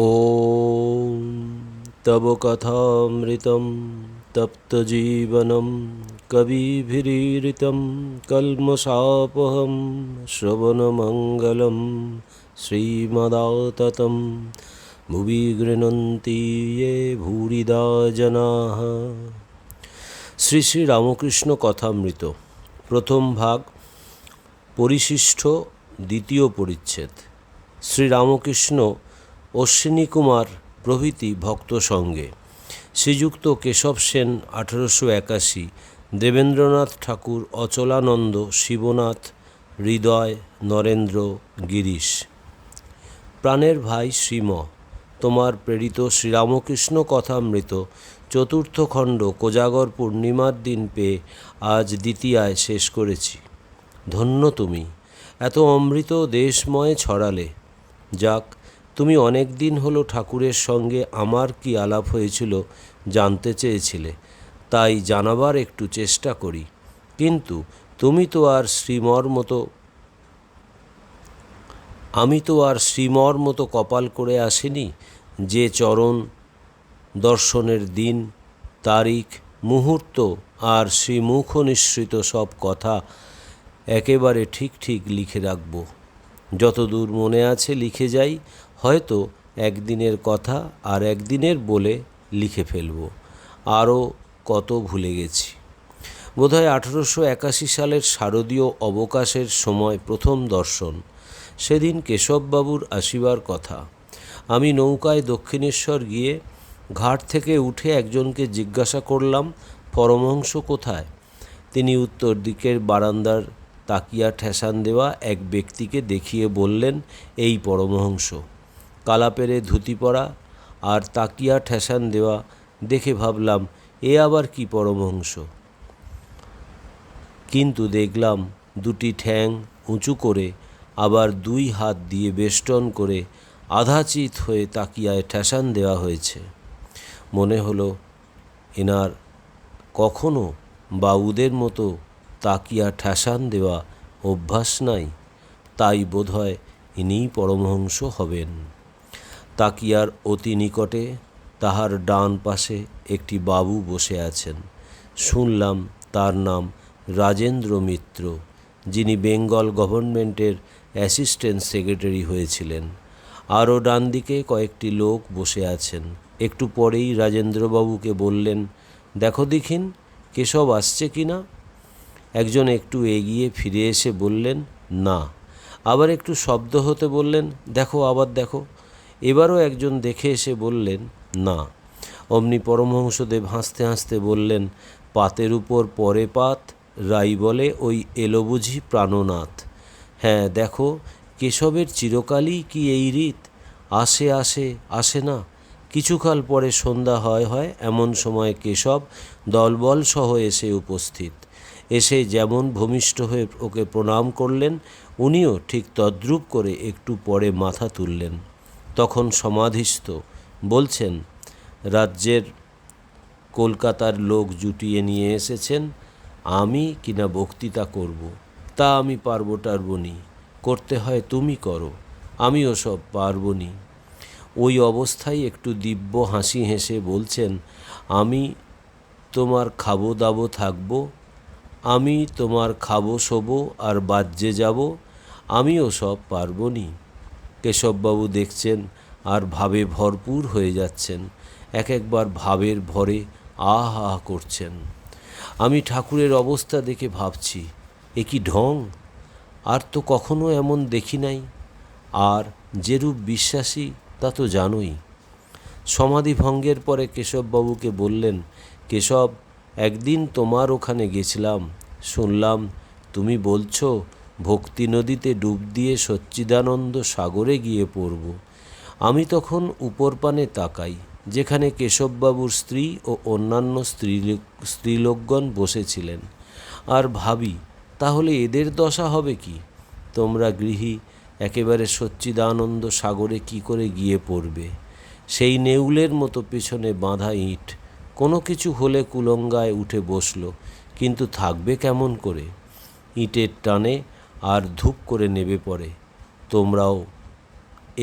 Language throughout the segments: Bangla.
ॐ तव कथामृतं तप्तजीवनं कविभिरीरितं कल्मषापहं श्रवणमङ्गलं श्रीमदाततं भुवि गृह्णन्ति ये भूरिदा जनाः শ্রী শ্রী রামকৃষ্ণ কথামৃত প্রথম ভাগ পরিশিষ্ট দ্বিতীয় পরিচ্ছেদ শ্রী রামকৃষ্ণ অশ্বিনী কুমার প্রভৃতি ভক্ত সঙ্গে। শ্রীযুক্ত কেশব সেন আঠেরোশো একাশি, দেবেন্দ্রনাথ ঠাকুর, অচলানন্দ, শিবনাথ, হৃদয়, নরেন্দ্র, গিরিশ। প্রাণের ভাই শ্রীম, তোমার প্রেরিত শ্রীরামকৃষ্ণ কথামৃত, চতুর্থ খণ্ড কোজাগর পূর্ণিমার দিন পেয়ে আজ দ্বিতীয়ায় শেষ করেছি। ধন্য তুমি, এত অমৃত দেশময় ছড়ালে। যাক তুমি অনেক দিন হলো ঠাকুরের সঙ্গে আমার কি আলাপ হয়েছিল জানতে চেয়েছিলে, তাই জানাবার একটু চেষ্টা করি। কিন্তু তুমি তো আর শ্রীমর মতো, আমি তো আর শ্রীমর মতো কপাল করে আসিনি যে চরণ দর্শনের দিন, তারিখ, মুহূর্ত আর শ্রীমুখ নিঃসৃত সব কথা একেবারে ঠিক ঠিক লিখে রাখব। যতদূর মনে আছে লিখে যাই হয়তো একদিনের কথা আর একদিনের বলে লিখে ফেলব। আরও কত ভুলে গেছি। বোধহয় আঠেরোশো একাশি সালের শারদীয় অবকাশের সময় প্রথম দর্শন, সেদিন কেশববাবুর আসিবার কথা। আমি নৌকায় দক্ষিণেশ্বর গিয়ে ঘাট থেকে উঠে একজনকে জিজ্ঞাসা করলাম, পরমহংস কোথায়? তিনি উত্তর দিকের বারান্দার তাকিয়া ঠেসান দেওয়া এক ব্যক্তিকে দেখিয়ে বললেন, এই পরমহংস। কালাপেরে ধুতি পরা আর তাকিয়া ঠেসান দেওয়া দেখে ভাবলাম, এ আবার কি পরমহংস? কিন্তু দেখলাম দুটি ঠ্যাং উঁচু করে আবার দুই হাত দিয়ে বেষ্টন করে আধাচিত হয়ে তাকিয়ায় ঠেসান দেওয়া হয়েছে। মনে হলো, এনার কখনো বাউদের মতো তাকিয়া ঠেসান দেওয়া অভ্যাস নাই, তাই বোধহয় ইনিই পরমহংস হবেন। তাকিয়ার অতি নিকটে তাহার ডান পাশে একটি বাবু বসে আছেন। শুনলাম তার নাম রাজেন্দ্র মিত্র, যিনি বেঙ্গল গভর্নমেন্টের অ্যাসিস্ট্যান্ট সেক্রেটারি হয়েছিলেন। আরও ডান দিকে কয়েকটি লোক বসে আছেন। একটু পরেই রাজেন্দ্রবাবুকে বললেন, দেখো দেখিন কেশব আসছে কি না? একজন একটু এগিয়ে ফিরে এসে বললেন, না। আবার একটু শব্দ হতে বললেন, দেখো, আবার দেখো। এবারও একজন দেখে এসে বললেন, না। অমনি পরমহংসদেব হাসতে হাসতে বললেন, পাতের উপর পরে পাত, রাই বলে ওই এলো বুঝি প্রাণনাথ। হ্যাঁ দেখো, কেশবের চিরকালই কি এই রীত? আসে আসে আসে না। কিছুকাল পরে সন্ধ্যা হয় হয় এমন সময় কেশব দলবল সহ এসে উপস্থিত। এসে যেমন ভূমিষ্ঠ হয়ে ওকে প্রণাম করলেন, উনিও ঠিক তদ্রূপ করে একটু পরে মাথা তুললেন। তখন সমাধিস্থ। বলছেন, রাজ্যের কলকাতার লোক জুটিয়ে নিয়ে এসেছেন, আমি কিনা বক্তৃতা করব। তা আমি পারব টারবনি করতে হয় তুমি করো, আমিও সব পারবনি। ওই অবস্থায় একটু দিব্য হাসি হেসে বলছেন, আমি তোমার খাব দাবো থাকব, আমি তোমার খাব শোবো আর বাজ্যে যাব, আমিও সব পারবনি। কেশববাবু দেখছেন আর ভাবে ভরপুর হয়ে যাচ্ছেন। এক একবার ভাবের ভরে আহ আহ করছেন। আমি ঠাকুরের অবস্থা দেখে ভাবছি, এ কি ঢং? আর তো কখনো এমন দেখি নাই। আর যেরূপ বিশ্বাসী তা তো জানোই। সমাধি ভঙ্গের পরে কেশববাবুকে বললেন, কেশব, একদিন তোমার ওখানে গেছিলাম। শুনলাম তুমি বলছো ভক্তি নদীতে ডুব দিয়ে সচ্চিদানন্দ সাগরে গিয়ে পড়ব। আমি তখন উপর পানে তাকাই, যেখানে কেশববাবুর স্ত্রী ও অন্যান্য স্ত্রী স্ত্রীলোকগণ বসেছিলেন। আর ভাবি, তাহলে এদের দশা হবে কি? তোমরা গৃহী, একেবারে সচ্চিদানন্দ সাগরে কি করে গিয়ে পড়বে? সেই নেউলের মতো পেছনে বাঁধা ইট, কোনো কিছু হলে কুলঙ্গায় উঠে বসল, কিন্তু থাকবে কেমন করে? ইটের টানে আর ধূপ করে নেবে পড়ে তোমরাও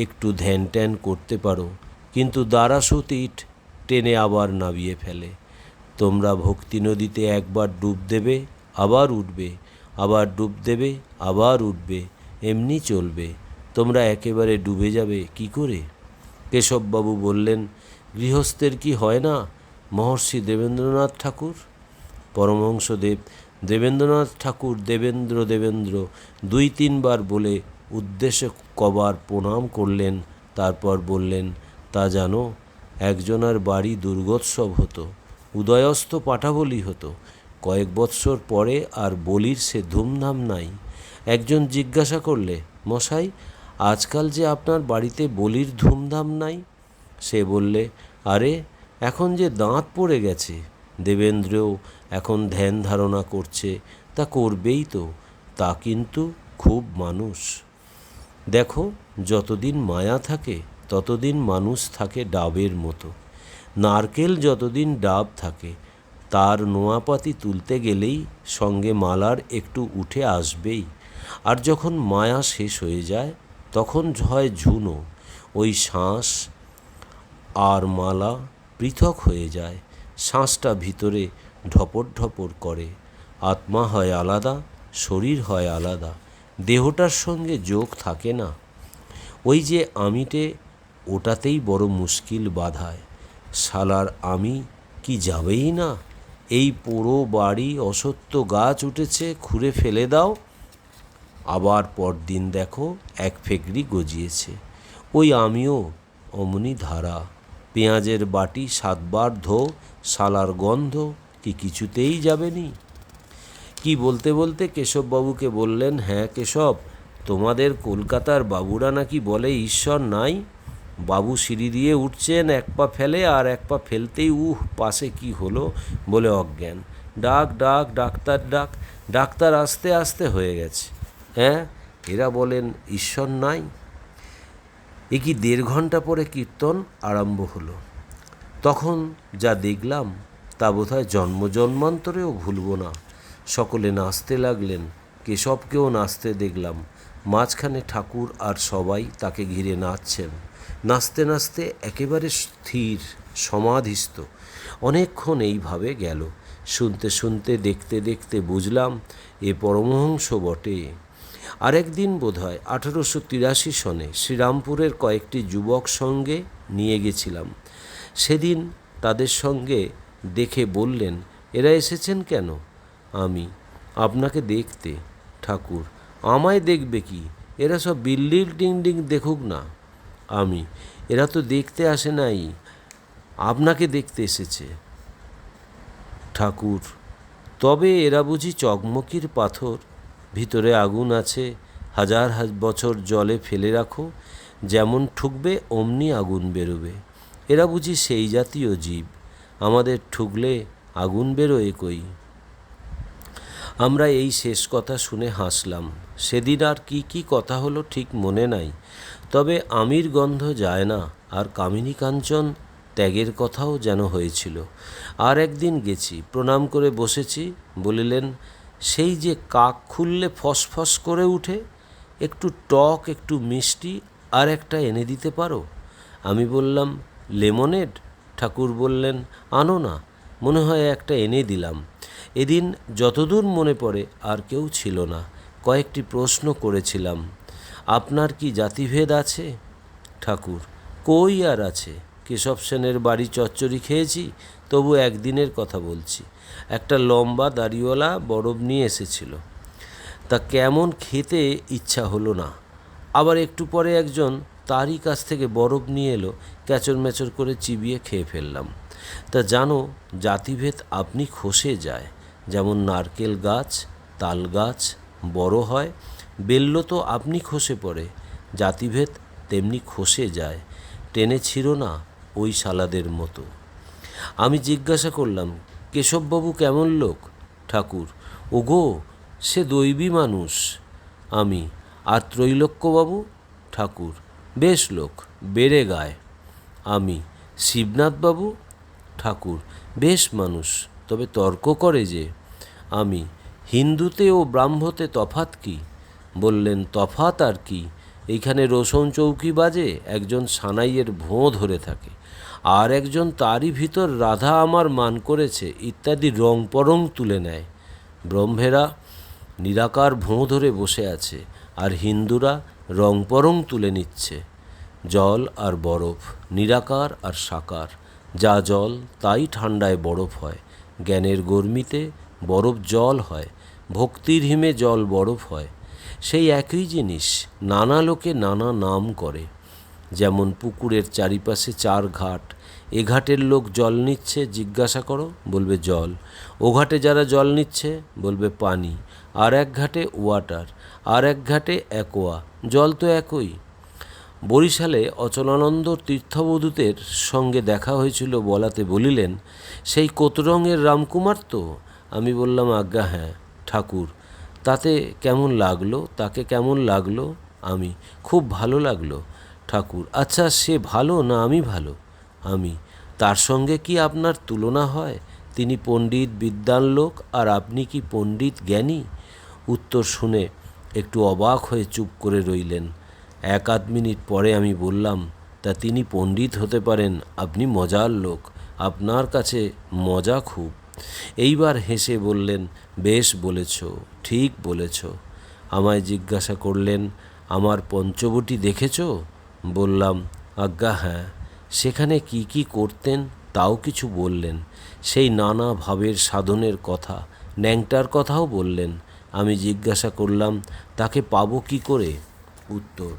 একটু ধ্যান ট্যান করতে পারো, কিন্তু দারাসুত ইট টেনে আবার নামিয়ে ফেলে। তোমরা ভক্তি নদীতে একবার ডুব দেবে, আবার উঠবে, আবার ডুব দেবে, আবার উঠবে, এমনি চলবে। তোমরা একেবারে ডুবে যাবে, কি করে? কেশববাবু বললেন, গৃহস্থের কি হয় না, মহর্ষি দেবেন্দ্রনাথ ঠাকুর? পরমহংসদেব দেবেন্দ্রনাথ ঠাকুর দেবেন্দ্র দেবেন্দ্র দুই তিনবার বলে উদ্দেশ্যে কবার প্রণাম করলেন, তারপর বললেন, তা জানো, একজনার বাড়ি দুর্গোৎসব হতো উদয়স্ত পাঠাবলি হতো। কয়েক বৎসর পরে আর বলির সে ধুমধাম নাই। একজন জিজ্ঞাসা করলে, মশাই, আজকাল যে আপনার বাড়িতে বলির ধুমধাম নাই? সে বললে, আরে, এখন যে দাঁত পড়ে গেছে দেবেন্দ্রও এখন ধ্যান ধারণা করছে, তা করবেই তো, তা কিন্তু খুব মানুষ। দেখো, যতদিন মায়া থাকে, ততদিন মানুষ থাকে ডাবের মতো। নারকেল যতদিন ডাব থাকে, তার নোয়াপাতি তুলতে গেলেই সঙ্গে মালার একটু উঠে আসবেই। আর যখন মায়া শেষ হয়ে যায়, তখন হয় ঝুনো, ওই শ্বাস আর মালা পৃথক হয়ে যায়। শ্বাসটা ভিতরে ঢপর ঢপর করে। আত্মা হয় আলাদা, শরীর হয় আলাদা। দেহটার সঙ্গে যোগ থাকে না। ওই যে আমিটে, ওটাতেই বড় মুশকিল বাধায়। শালার আমি কি যাবেই না? এই পোড়ো বাড়ি অসত্য গাছ উঠেছে, খুঁড়ে ফেলে দাও। আবার পরদিন দেখো, এক ফেকরি গজিয়েছে। ওই আমিও অমনি ধারা পেঁয়াজের বাটি সাতবার ধো, শালার গন্ধ কি কিছুতেই যাবেনি। কি বলতে বলতে কেশববাবুকে বললেন হ্যাঁ কেশব, তোমাদের কলকাতার বাবুরা নাকি বলে ঈশ্বর নাই। বাবু সিঁড়ি দিয়ে উঠছেন, এক পা ফেলে আর এক পা ফেলতেই উহ, পাশে কি হলো? বলে অজ্ঞান। ডাক ডাক, ডাক্তার ডাক, ডাক্তার আস্তে আস্তে হয়ে গেছে। হ্যাঁ এরা বলেন ঈশ্বর নাই? এ কি দেড় ঘণ্টা পরে কীর্তন আরম্ভ হলো। তখন যা দেখলাম, তা বোধহয় জন্ম জন্মান্তরেও ভুলব না। সকলে নাচতে লাগলেন, কেশবকেও নাচতে দেখলাম। মাঝখানে ঠাকুর আর সবাই তাকে ঘিরে নাচছেন। নাচতে নাচতে একেবারে স্থির, সমাধিস্থ। অনেকক্ষণ এইভাবে গেল। শুনতে শুনতে, দেখতে দেখতে বুঝলাম, এ পরমহংস বটে। আরেকদিন বোধহয় আঠারোশো তিরাশি সনে শ্রীরামপুরের কয়েকটি যুবক সঙ্গে নিয়ে গেছিলাম। সেদিন তাদের সঙ্গে দেখে বললেন, এরা এসেছেন কেন? আমি, আপনাকে দেখতে, ঠাকুর, আমায় দেখবে কি? এরা সব বিল্ডিং টিংডিং দেখুক না। আমি, এরা তো দেখতে আসে নাই, আপনাকে দেখতে এসেছে। ঠাকুর, তবে এরা বুঝি চকমকির পাথর? ভিতরে আগুন আছে, হাজার হাজ বছর জলে ফেলে রাখো, যেমন ঠুকবে অমনি আগুন বেরোবে। এরা বুঝি সেই জাতীয় জীব, আমাদের ঠুকলে আগুন বেরোয় কই? আমরা এই শেষ কথা শুনে হাসলাম। সেদিন আর কি কি কথা হলো ঠিক মনে নাই, তবে আমির গন্ধ যায় না, আর কামিনী কাঞ্চন ত্যাগের কথাও যেন হয়েছিল। আর একদিন গেছি, প্রণাম করে বসেছি, বলিলেন সেই যে কাক খুললে ফসফস করে উঠে, একটু টক, একটু মিষ্টি, আর একটা এনে দিতে পারো? আমি বললাম, লেমনেড? ঠাকুর বললেন, আনো না, মনে হয় একটা এনে দিলাম। এদিন যতদূর মনে পড়ে, আর কেউ ছিল না। কয়েকটি প্রশ্ন করেছিলাম, আপনার কি জাতিভেদ আছে? ঠাকুর, কই আর আছে? কেশব সেনের বাড়ি চচ্চড়ি খেয়েছি তবু একদিনের কথা বলছি। একটা লম্বা দাড়িওয়ালা বরফ নিয়ে এসেছিল। তা কেমন খেতে ইচ্ছা হলো না। আবার একটু পরে একজন তারই কাছ থেকে বরফ নিয়ে এলো ক্যাচর ম্যাচর করে চিবিয়ে খেয়ে ফেললাম। তা জানো, জাতিভেদ আপনি খসে যায়। যেমন নারকেল গাছ, তাল গাছ, বড় হয়, বেললো তো আপনি খসে পড়ে। জাতিভেদ তেমনি খসে যায়। টেনে ছিল না ওই শালাদের মতো। আমি জিজ্ঞাসা করলাম, কেশববাবু কেমন লোক? ঠাকুর। ওগো, সে দৈবী মানুষ। আমি। আর ত্রৈলোক্যবাবু? ঠাকুর। বেশ লোক, বেড়ে গায়। আমি। শিবনাথবাবু? ঠাকুর। বেশ মানুষ, তবে তর্ক করে যে। আমি। হিন্দুতে ও ব্রাহ্মতে তফাত কি? বললেন, তফাত আর কি। এইখানে রোশন চৌকি বাজে, একজন সানাইয়ের ভোঁ ধরে থাকে। আর একজন তারই ভিতর রাধা আমার মান করেছে, ইত্যাদি রং পরং তুলে নেয়। ব্রহ্মেরা নিরাকার ভোঁ ধরে বসে আছে, আর হিন্দুরা রং পরং তুলে নিচ্ছে। জল আর বরফ, নিরাকার আর সাকার, যা জল তাই ঠান্ডায় বরফ হয়। জ্ঞানের গর্মিতে বরফ জল হয়, ভক্তির হিমে জল বরফ হয়। সেই একই জিনিস নানা লোকে নানা নাম করে। যেমন পুকুরের চারিপাশে চার ঘাট। এ ঘাটের লোক জল নিচ্ছে, জিজ্ঞাসা করো, বলবে জল। ও ঘাটে যারা জল নিচ্ছে, বলবে পানি। আর এক ঘাটে ওয়াটার, আর এক ঘাটে অ্যাকোয়া। জল তো একই। বরিশালে অচলানন্দ তীর্থবধূতের সঙ্গে দেখা হয়েছিল বলাতে বলিলেন, সেই কোতরঙের রামকুমার তো? আমি বললাম, আজ্ঞা হ্যাঁ ঠাকুর। তাতে কেমন লাগল? তাকে কেমন লাগল? আমি, খুব ভালো লাগল। ঠাকুর। আচ্ছা সে ভালো না আমি ভালো? আমি। তার সঙ্গে কি আপনার তুলনা হয়? তিনি পণ্ডিত বিদ্যান লোক, আর আপনি কি পণ্ডিত জ্ঞানী? উত্তর শুনে একটু অবাক হয়ে চুপ করে রইলেন। এক আধ মিনিট পরে আমি বললাম, তা তিনি পণ্ডিত হতে পারেন, আপনি মজার লোক। আপনার কাছে মজা খুব। এইবার হেসে বললেন, বেশ বলেছ, ঠিক বলেছ। আমায় জিজ্ঞাসা করলেন, আমার পঞ্চবটি দেখেছ? বললাম, আজ্ঞা হ্যাঁ। সেখানে কি কি করতেন তাও কিছু বললেন। সেই নানা ভাবের সাধনের কথা, ন্যাংটার কথাও বললেন। আমি জিজ্ঞাসা করলাম, তাকে পাবো কি করে? উত্তর,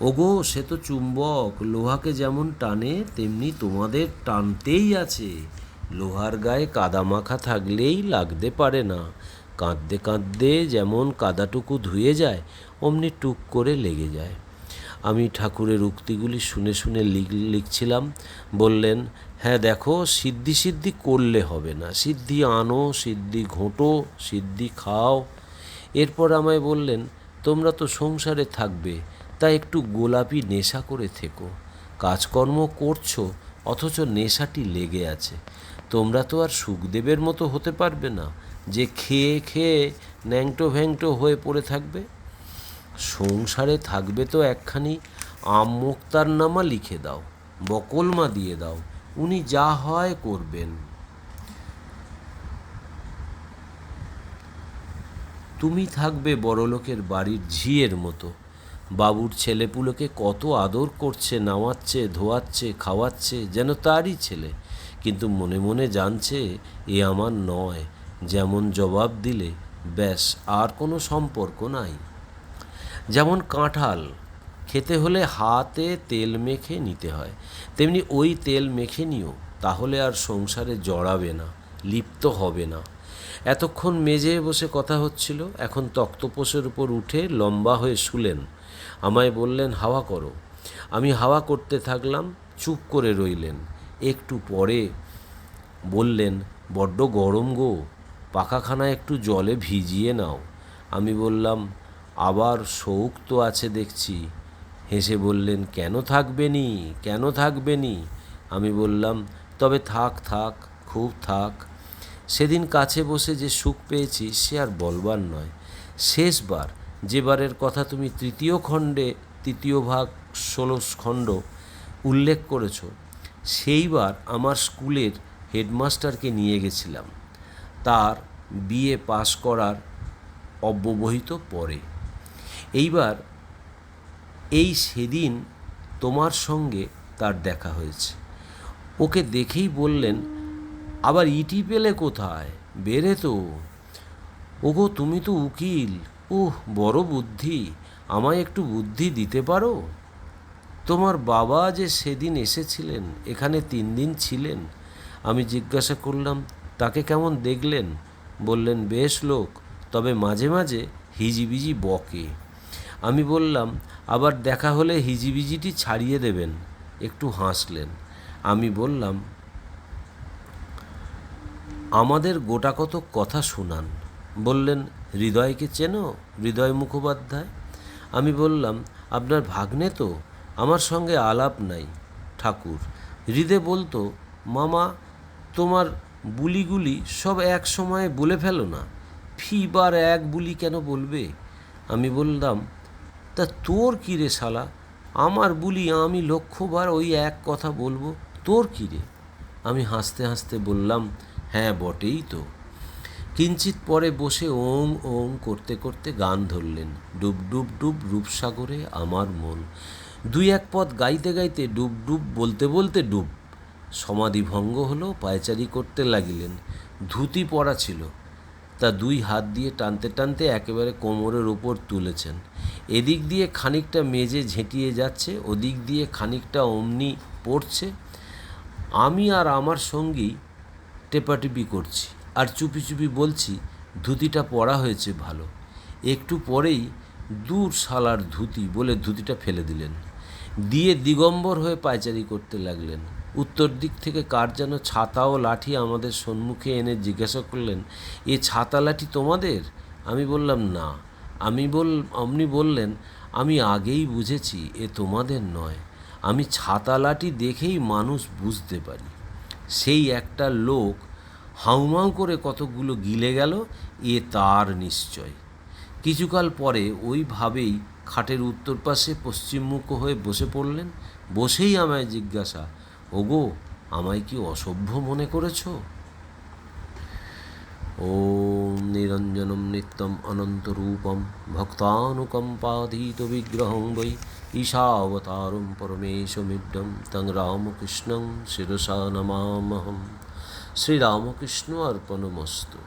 ওগো, সে তো চুম্বক। লোহাকে যেমন টানে, তেমনি তোমাদের টানতেই আছে। লোহার গায়ে কাদা মাখা থাকলেই লাগতে পারে না। কাঁদতে কাঁদতে যেমন কাদাটুকু ধুয়ে যায়, অমনি টুক করে লেগে যায়। আমি ঠাকুরের উক্তিগুলি শুনে শুনে লিখ, লিখছিলাম। বললেন হ্যাঁ দেখো, সিদ্ধি সিদ্ধি করলে হবে না। সিদ্ধি আনো, সিদ্ধি ঘোঁটো, সিদ্ধি খাও। এরপর আমায় বললেন, তোমরা তো সংসারে থাকবে, তাই একটু গোলাপি নেশা করে থেকো। কাজকর্ম করছ, অথচ নেশাটি লেগে আছে। তোমরা তো আর সুখদেবের মতো হতে পারবে না। যে খেয়ে খেয়ে ন্যাংটো ভ্যাংটো হয়ে পড়ে থাকবে সংসারে থাকবে তো একখানি আম মুক্তার নামা লিখে দাও, বকলমা দিয়ে দাও, উনি যা হয় করবেন। তুমি থাকবে বড়লোকের বাড়ির ঝিয়ের মতো, বাবুর ছেলেপুলোকে কত আদর করছে, নামাচ্ছে, ধোয়াচ্ছে, খাওয়াচ্ছে, যেন তারই ছেলে, কিন্তু মনে মনে জানছে এ আমার নয়, যেমন জবাব দিলে, ব্যাস, আর কোনো সম্পর্ক নাই। যেমন কাঁঠাল, খেতে হলে হাতে তেল মেখে নিতে হয়। তেমনি ওই তেল মেখে নিও, তাহলে আর সংসারে জড়াবে না, লিপ্ত হবে না। এতক্ষণ মেজে বসে কথা হচ্ছিল, এখন তক্তপোষের উপর উঠে লম্বা হয়ে শুলেন। আমায় বললেন, হাওয়া করো। আমি হাওয়া করতে থাকলাম, চুপ করে রইলেন। একটু পরে বললেন, বড্ড গরম গো পাখাখানা একটু জলে ভিজিয়ে নাও। আমি বললাম আবার শৌক তো আছে দেখছি। হেসে বললেন, কেন থাকবে নি? কেন থাকবে নি? আমি বললাম, তবে থাক থাক, খুব থাক। সেদিন কাছে বসে যে সুখ পেয়েছি সে আর বলবার নয়। শেষবার যেবারের কথা তুমি তৃতীয় খণ্ডে, তৃতীয় ভাগ ষোলো খণ্ড উল্লেখ করেছ, সেইবার আমার স্কুলের হেডমাস্টারকে নিয়ে গেছিলাম। তার বিএ পাশ করার অব্যবহিত পরে। এইবার এই সেদিন তোমার সঙ্গে তার দেখা হয়েছে। ওকে দেখেই বললেন, আবার ইটি পেলে কোথায়? বেরে তো। ওগো, তুমি তো উকিল। উহ, বড় বুদ্ধি। আমায় একটু বুদ্ধি দিতে পারো? তোমার বাবা যে সেদিন এসেছিলেন, এখানে তিন দিন ছিলেন, আমি জিজ্ঞাসা করলাম, তাকে কেমন দেখলেন? বললেন, বেশ লোক, তবে মাঝে মাঝে হিজিবিজি বকে। আমি বললাম, আবার দেখা হলে হিজিবিজিটি ছাড়িয়ে দেবেন। একটু হাসলেন। আমি বললাম, আমাদের গোটা কত কথা শুনান। বললেন, হৃদয়কে চেনো, হৃদয় মুখোপাধ্যায়? আমি বললাম, আপনার ভাগ্নে তো, আমার সঙ্গে আলাপ নাই, ঠাকুর। হৃদয় বলতো, মামা, তোমার বুলিগুলি সব এক সময়ে বলে ফেলো না। ফিবার এক বুলি কেন বলবে? আমি বললাম তা তোর কী রে শালা? আমার বলি আমি লক্ষ্যবার ওই এক কথা বলব, তোর কী রে? আমি হাসতে হাসতে বললাম হ্যাঁ বটেই তো। কিঞ্চিত পরে বসে ওং ওং করতে করতে গান ধরলেন, ডুব ডুব ডুব রূপসাগরে আমার মন। দুই এক পথ গাইতে গাইতে ডুব ডুব বলতে বলতে ডুব সমাধি ভঙ্গ হলো, পায়চারি করতে লাগিলেন, ধুতি পরা ছিল তা দুই হাত দিয়ে টানতে টানতে একেবারে কোমরের ওপর তুলেছেন। এদিক দিয়ে খানিকটা মেজে ঝেঁটিয়ে যাচ্ছে, ওদিক দিয়ে খানিকটা অমনি পড়ছে। আমি আর আমার সঙ্গী টেপাটিপি করছি আর চুপি চুপি বলছি, ধুতিটা পরা হয়েছে ভালো। একটু পরেই দূর শালার ধুতি বলে ধুতিটা ফেলে দিলেন। দিয়ে দিগম্বর হয়ে পায়চারি করতে লাগলেন। উত্তর দিক থেকে কার যেন ছাতা ও লাঠি আমাদের সম্মুখে এনে জিজ্ঞাসা করলেন, এ ছাতা লাঠি তোমাদের? আমি বললাম, না। আমি বল, অমনি বললেন, আমি আগেই বুঝেছি, এ তোমাদের নয়। আমি ছাতা লাঠি দেখেই মানুষ বুঝতে পারি। সেই একটা লোক হাউমাউ করে কতকগুলো গিলে গেল, এ তার নিশ্চয়। কিছুকাল পরে ওইভাবেই খাটের উত্তর পাশে পশ্চিমমুখ হয়ে বসে পড়লেন। বসেই আমায় জিজ্ঞাসা ওগো, আমায় কি অসভ্য মনে করেছ? ও নিরঞ্জনম নিত্যম অনন্তরূপম ভক্তানুকম্পাধীত বিগ্রহং বৈ ঈশাবতারম পরমেশমিডম তং রামকৃষ্ণং শিরসা নমামহম। শ্রীরামকৃষ্ণ অর্পণমস্তু।